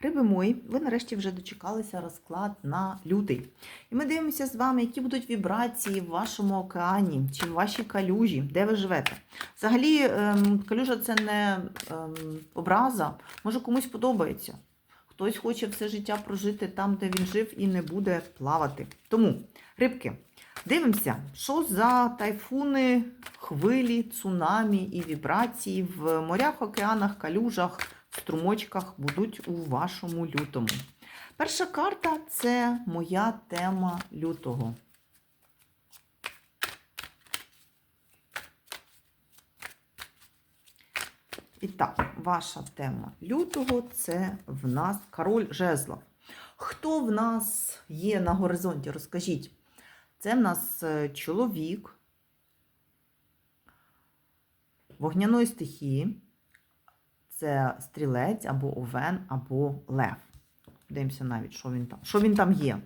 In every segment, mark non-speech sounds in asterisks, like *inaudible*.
Риби мої, ви нарешті вже дочекалися розклад на лютий. І ми дивимося з вами, які будуть вібрації в вашому океані чи в вашій калюжі, де ви живете. Взагалі, ем, калюжа це не ем, образа, може комусь подобається. Хтось хоче все життя прожити там, де він жив, і не буде плавати. Тому, рибки, дивимося, що за тайфуни, хвилі, цунамі і вібрації в морях, океанах, калюжах, струмочках будуть у вашому лютому. Перша карта це моя тема лютого. І так, ваша тема лютого це в нас король жезлов. Хто в нас є на горизонті? Розкажіть. Це в нас е, чоловік вогняної стихії. Це стрілець або овен, або лев. Дивимося навіть, що він там, що він там є.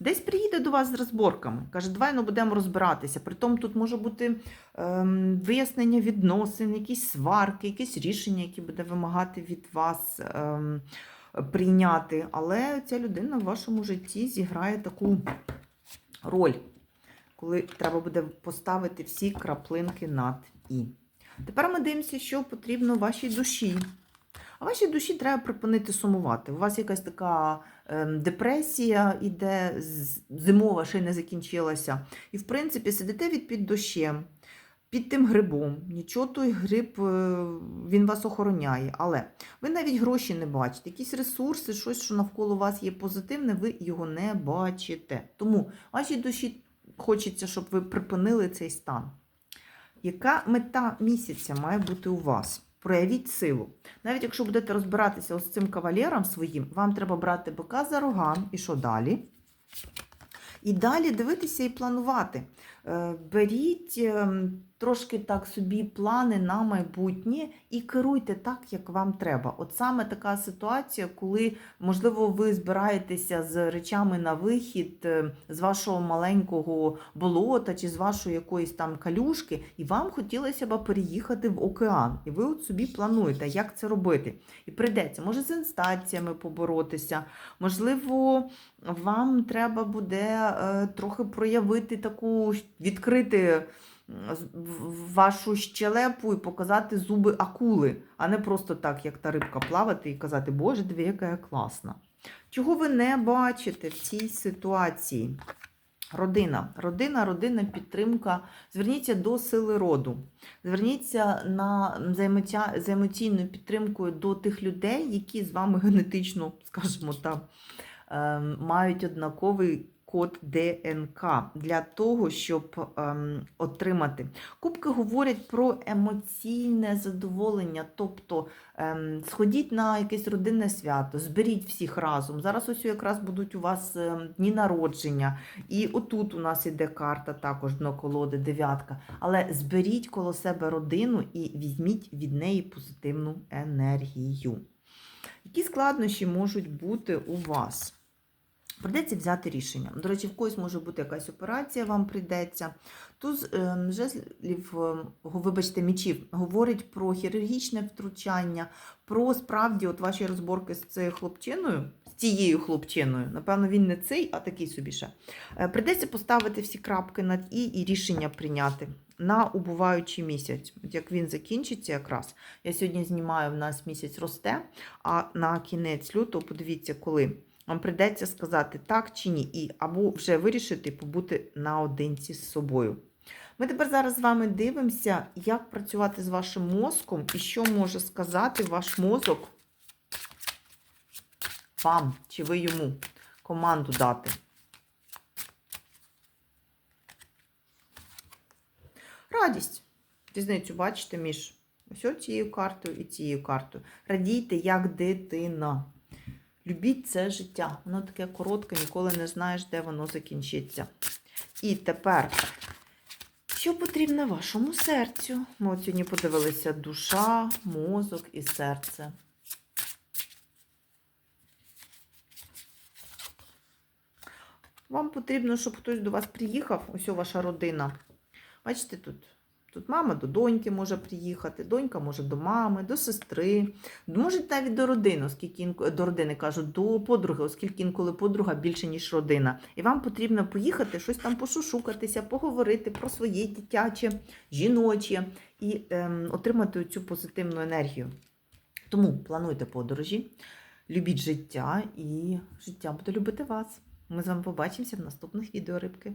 Десь приїде до вас з розборками. Каже, давай ну, будемо розбиратися. Притом тут може бути ем, вияснення відносин, якісь сварки, якісь рішення, які буде вимагати від вас ем, прийняти. Але ця людина в вашому житті зіграє таку роль, коли треба буде поставити всі краплинки над і. Тепер ми дивимося, що потрібно вашій душі. А вашій душі треба припинити сумувати. У вас якась така ем, депресія іде, зимова ще й не закінчилася. І, в принципі, сидите від під дощем, під тим грибом. Нічого той гриб, е, він вас охороняє. Але ви навіть гроші не бачите. Якісь ресурси, щось, що навколо вас є позитивне, ви його не бачите. Тому вашій душі хочеться, щоб ви припинили цей стан. Яка мета місяця має бути у вас? Проявіть силу. Навіть якщо будете розбиратися з цим кавалером своїм, вам треба брати бика за рога і що далі? І далі дивитися і планувати. Е, Беріть ем, трошки так собі плани на майбутнє і керуйте так, як вам треба. От саме така ситуація, коли, можливо, ви збираєтеся з речами на вихід е, з вашого маленького болота чи з вашої якоїсь там калюшки, і вам хотілося б переїхати в океан. І ви от собі плануєте, як це робити. І прийдеться, може, з інстанціями поборотися, можливо, вам треба буде е, трохи проявити таку відкрити вашу щелепу і показати зуби акули, а не просто так, як та рибка плавати і казати, Боже, диви, яка я класна. Чого ви не бачите в цій ситуації? Родина, родина, родина, підтримка. Зверніться до сили роду. Зверніться на взаємотя- взаємоційну підтримку до тих людей, які з вами *laughs* генетично, скажімо так, ем, мають однаковий код ДНК для того, щоб ем, отримати. Кубки говорять про емоційне задоволення, тобто ем, сходіть на якесь родинне свято, зберіть всіх разом. Зараз ось якраз будуть у вас ем, дні народження. І отут у нас іде карта, також дно колоди, дев'ятка. Але зберіть коло себе родину і візьміть від неї позитивну енергію. Які складнощі можуть бути у вас? Прийдеться взяти рішення. До речі, в когось може бути якась операція, вам прийдеться. Туз ем, жезлів, ем, вибачте, мічів говорить про хірургічне втручання, про справді от ваші розборки з цією хлопчиною, з цією хлопчиною. Напевно, він не цей, а такий собі ще. Е, Прийдеться поставити всі крапки над і і рішення прийняти на убуваючий місяць. От як він закінчиться якраз. Я сьогодні знімаю, в нас місяць росте, а на кінець лютого, подивіться, коли. Вам прийдеться сказати так чи ні, і або вже вирішити побути наодинці з собою. Ми тепер зараз з вами дивимося, як працювати з вашим мозком і що може сказати ваш мозок вам чи ви йому команду дати. Радість. Різницю бачите між ось цією картою і цією картою. Радійте як дитина. Любіть це життя. Воно таке коротке, ніколи не знаєш, де воно закінчиться. І тепер, що потрібно вашому серцю? Ми от сьогодні подивилися душа, мозок і серце. Вам потрібно, щоб хтось до вас приїхав, ось ваша родина. Бачите тут Тут мама до доньки може приїхати, донька може до мами, до сестри, може навіть до родини, оскільки до родини кажуть, до подруги, оскільки інколи подруга більше, ніж родина. І вам потрібно поїхати, щось там пошушукатися, поговорити про своє дитяче, жіноче і ем, отримати цю позитивну енергію. Тому плануйте подорожі, любіть життя, і життя буде любити вас. Ми з вами побачимося в наступних відео рибки.